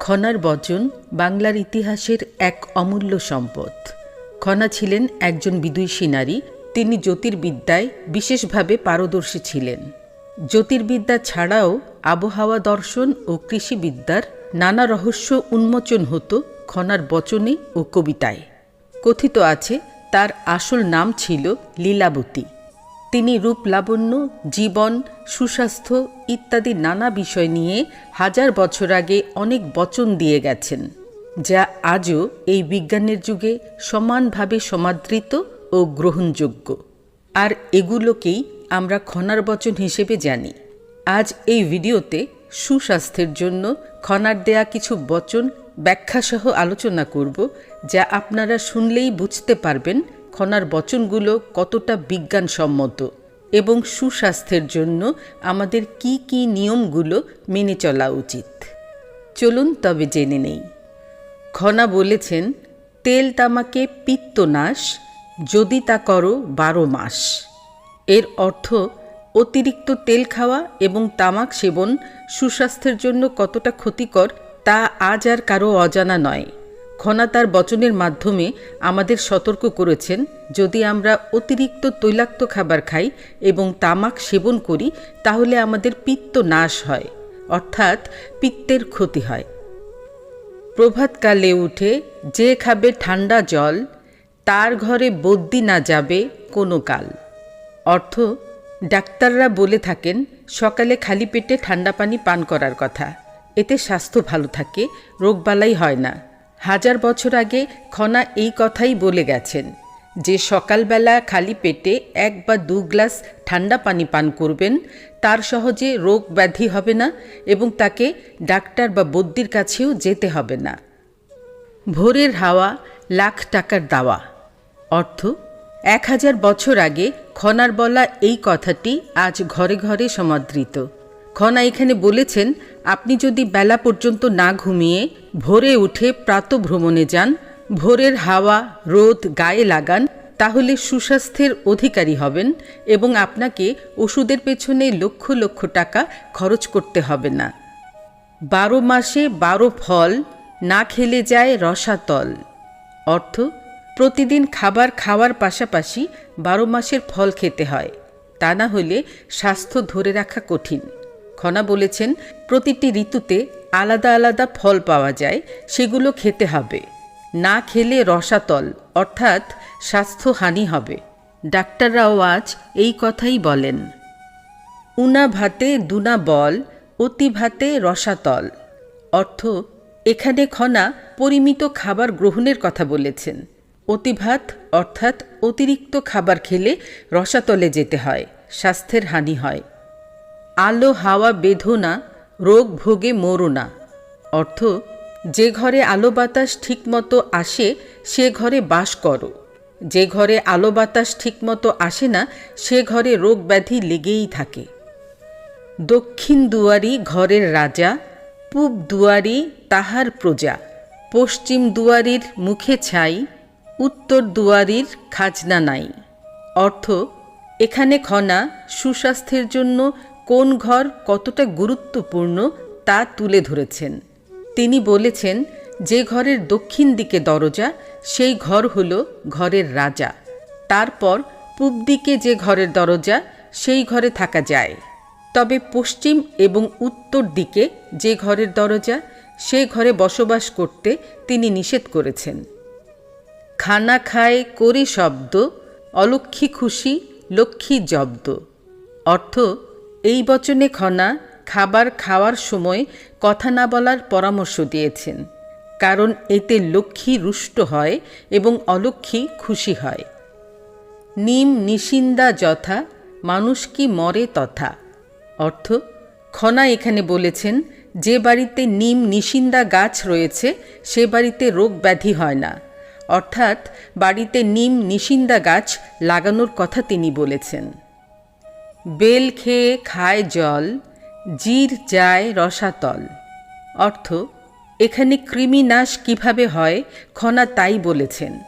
খনার বচন বাংলার ইতিহাসের এক অমূল্য সম্পদ। খনা ছিলেন একজন বিদুষী নারী, তিনি জ্যোতির্বিদ্যায় বিশেষভাবে পারদর্শী ছিলেন। জ্যোতির্বিদ্যা ছাড়াও আবহাওয়া দর্শন ও কৃষিবিদ্যার নানা রহস্য উন্মোচন হতো খনার বচনে ও কবিতায়। কথিত আছে, তার আসল নাম ছিল লীলাবতী। তিনি রূপ লাবণ্য, জীবন, সুস্বাস্থ্য ইত্যাদি নানা বিষয় নিয়ে হাজার বছর আগে অনেক বচন দিয়ে গেছেন, যা আজও এই বিজ্ঞানের যুগে সমানভাবে সমাদৃত ও গ্রহণযোগ্য। আর এগুলোকেই আমরা খনার বচন হিসেবে জানি। আজ এই ভিডিওতে সুস্বাস্থ্যের জন্য খনার দেয়া কিছু বচন ব্যাখ্যাসহ আলোচনা করব, যা আপনারা শুনলেই বুঝতে পারবেন খনার বচনগুলো কতটা বিজ্ঞানসম্মত এবং সুস্বাস্থ্যের জন্য আমাদের কি কি নিয়মগুলো মেনে চলা উচিত? চলুন তবে জেনে নেই। খনা বলেছেন, তেল তামাকে পিত্তনাশ, যদি তা করো বারো মাস। এর অর্থ, অতিরিক্ত তেল খাওয়া এবং তামাক সেবন সুস্বাস্থ্যের জন্য কতটা ক্ষতিকর তা আজ আর কারও অজানা নয়। খনা তার বচনের মাধ্যমে আমাদের সতর্ক করেছেন, যদি আমরা অতিরিক্ত তৈলাক্ত খাবার খাই এবং তামাক সেবন করি, তাহলে আমাদের পিত্ত নাশ হয়, অর্থাৎ পিত্তের ক্ষতি হয়। প্রভাতকালে উঠে যে খাবে ঠান্ডা জল, তার ঘরে বদ্যি না যাবে কোনো কাল। অর্থ, ডাক্তাররা বলে থাকেন, সকালে খালি পেটে ঠান্ডা পানি পান করার কথা। এতে স্বাস্থ্য ভালো থাকে, রোগবালাই হয় না। হাজার বছর আগে খনা এই কথাই বলে গেছেন, যে সকালবেলা খালি পেটে এক বা দু গ্লাস ঠান্ডা পানি পান করবেন, তার সহজে রোগ ব্যাধি হবে না এবং তাকে ডাক্তার বা বদ্যির কাছেও যেতে হবে না। ভোরের হাওয়া, লাখ টাকার দাওয়া। অর্থ, এক হাজার বছর আগে খনার বলা এই কথাটি আজ ঘরে ঘরে সমাদৃত। খনা এখানে বলেছেন, আপনি যদি বেলা পর্যন্ত না ঘুমিয়ে ভোরে উঠে প্রাতভ্রমণে যান, ভোরের হাওয়া, রোদ, গায়ে লাগান, তাহলে সুস্বাস্থ্যের অধিকারী হবেন এবং আপনাকে ওষুধের পেছনে লক্ষ লক্ষ টাকা খরচ করতে হবে না। বারো মাসে বারো ফল, না খেলে যায় রসাতল। অর্থ, প্রতিদিন খাবার খাওয়ার পাশাপাশি বারো মাসের ফল খেতে হয়। তা না হলে স্বাস্থ্য ধরে রাখা কঠিন। খনা বলেছেন, প্রতিটি ঋতুতে আলাদা আলাদা ফল পাওয়া যায়, সেগুলো খেতে হবে। না খেলে রসাতল, অর্থাৎ স্বাস্থ্যহানি হবে। ডাক্তাররাও আজ এই কথাই বলেন। উনা ভাতে দুনা বল, অতি ভাতে রসাতল। অর্থ, এখানে খনা পরিমিত খাবার গ্রহণের কথা বলেছেন। অতিভাত অর্থাৎ অতিরিক্ত খাবার খেলে রসাতলে যেতে হয়, স্বাস্থ্যের হানি হয়। আলো হাওয়া বেধনা, রোগ ভোগে মরো না অর্থ, যে ঘরে আলো বাতাস ঠিকমতো আসে, সে ঘরে বাস করো। যে ঘরে আলো বাতাস ঠিকমতো আসে না, সে ঘরে রোগ ব্যাধি লেগেই থাকে। দক্ষিণ দুয়ারি ঘরের রাজা, পূব দুয়ারি তাহার প্রজা। পশ্চিম দুয়ারির মুখে ছাই, উত্তর দুয়ারির খাজনা নাই। অর্থ, এখানে খনা সুস্বাস্থ্যের জন্য কোন ঘর কতটা গুরুত্বপূর্ণ তা তুলে ধরেছেন। তিনি বলেছেন, যে ঘরের দক্ষিণ দিকে দরজা, সেই ঘর হল ঘরের রাজা। তারপর পূব দিকে যে ঘরের দরজা, সেই ঘরে থাকা যায়। তবে পশ্চিম এবং উত্তর দিকে যে ঘরের দরজা, সে ঘরে বসবাস করতে তিনি নিষেধ করেছেন। খানা খায় করি শব্দ, অলক্ষী খুশি লক্ষ্মী জব্দ। অর্থ এই বচনে খনা খাবার খাওয়ার সময় কথা না বলার পরামর্শ দিয়েছেন, কারণ এতে লক্ষ্মী রুষ্ট হয় এবং অলক্ষ্মী খুশি হয়। নিম নিশিন্দা যথা, মানুষ কি মরে তথা। অর্থ, খনা এখানে বলেছেন, যে বাড়িতে নিম নিশিন্দা গাছ রয়েছে, সে বাড়িতে রোগ ব্যাধি হয় না। অর্থাৎ, বাড়িতে নিম নিশিন্দা গাছ লাগানোর কথা তিনি বলেছেন। বেল খেয়ে খায় জল, জির যায় রসাতল। অর্থ, এখানে কৃমিনাশ কীভাবে হয়, খনা তাই বলেছেন।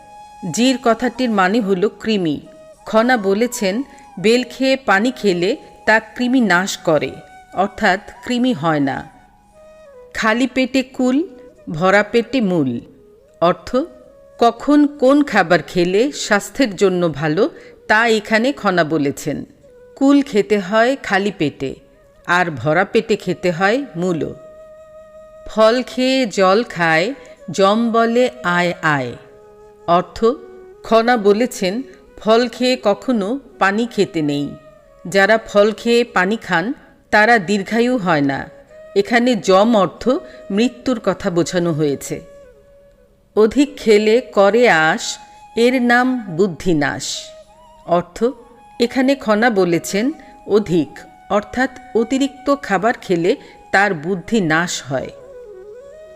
জির কথাটির মানে হলো কৃমি। খনা বলেছেন, বেল খেয়ে পানি খেলে তা কৃমি নাশ করে, অর্থাৎ কৃমি হয় না। খালি পেটে কুল, ভরা পেটে মূল। অর্থ, কখন কোন খাবার খেলে স্বাস্থ্যের জন্য ভালো, তা এখানে খনা বলেছেন। কুল খেতে হয় খালি পেটে, আর ভরা পেটে খেতে হয় মূলো। ফল খেয়ে জল খায়, জম বলে আয় আয়। অর্থ, খনা বলেছেন, ফল খেয়ে কখনো পানি খেতে নেই। যারা ফল খেয়ে পানি খান, তারা দীর্ঘায়ু হয় না। এখানে জম অর্থ মৃত্যুর কথা বোঝানো হয়েছে। অধিক খেলে করে আশ, এর নাম বুদ্ধিনাশ। অর্থ এখানে খনা বলেছেন অধিক, অর্থাৎ অতিরিক্ত খাবার খেলে তার বুদ্ধি নাশ হয়।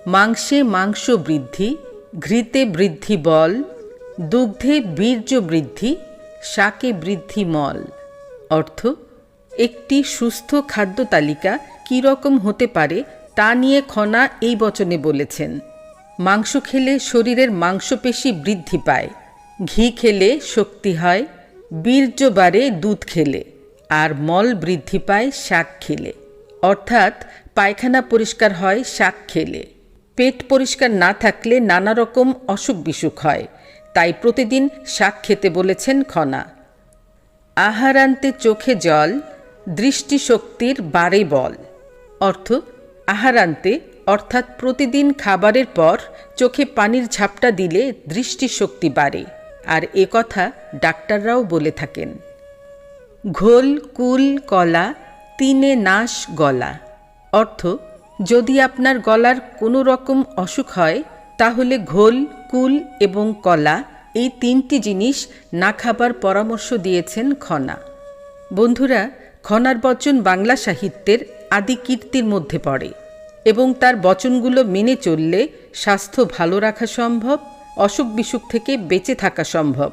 মাংসে মাংস বৃদ্ধি, ঘৃতে বৃদ্ধি বল, দুগ্ধে বীর্য বৃদ্ধি, শাকে বৃদ্ধি মল। অর্থ, একটি সুস্থ খাদ্য তালিকা কীরকম হতে পারে তা নিয়ে খনা এই বচনে বলেছেন। মাংস খেলে শরীরের মাংসপেশি বৃদ্ধি পায়, ঘি খেলে শক্তি হয় বীর্য বাড়ে দুধ খেলে আর মল বৃদ্ধি পায় শাক খেলে। অর্থাৎ পায়খানা পরিষ্কার হয়, শাক খেলে। পেট পরিষ্কার না থাকলে নানা রকম অসুখ বিসুখ হয়। তাই প্রতিদিন শাক খেতে বলেছেন খনা। আহারান্তে চোখে জল, দৃষ্টিশক্তির বাড়ে বল। অর্থ আহারান্তে অর্থাৎ প্রতিদিন খাবারের পর চোখে পানির ঝাপটা দিলে দৃষ্টিশক্তি বাড়ে। আর এ কথা ডাক্তাররাও বলে থাকেন। ঘোল, কুল, কলা, তিনে নাশ গলা। অর্থ, যদি আপনার গলার কোনো রকম অসুখ হয়, তাহলে ঘোল, কুল এবং কলা এই তিনটি জিনিস না খাবার পরামর্শ দিয়েছেন খনা। বন্ধুরা, খনার বচন বাংলা সাহিত্যের আদি কীর্তির মধ্যে পড়ে এবং তার বচনগুলো মেনে চললে স্বাস্থ্য ভালো রাখা সম্ভব অসুখ বিসুখ থেকে বেঁচে থাকা সম্ভব।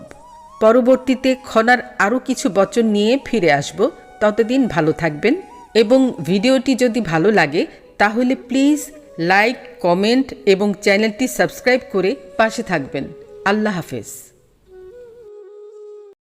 পরবর্তীতে খনার আরও কিছু বচন নিয়ে ফিরে আসব। ততদিন ভালো থাকবেন এবং ভিডিওটি যদি ভালো লাগে, তাহলে প্লিজ লাইক, কমেন্ট এবং চ্যানেলটি সাবস্ক্রাইব করে পাশে থাকবেন। আল্লাহ হাফেজ।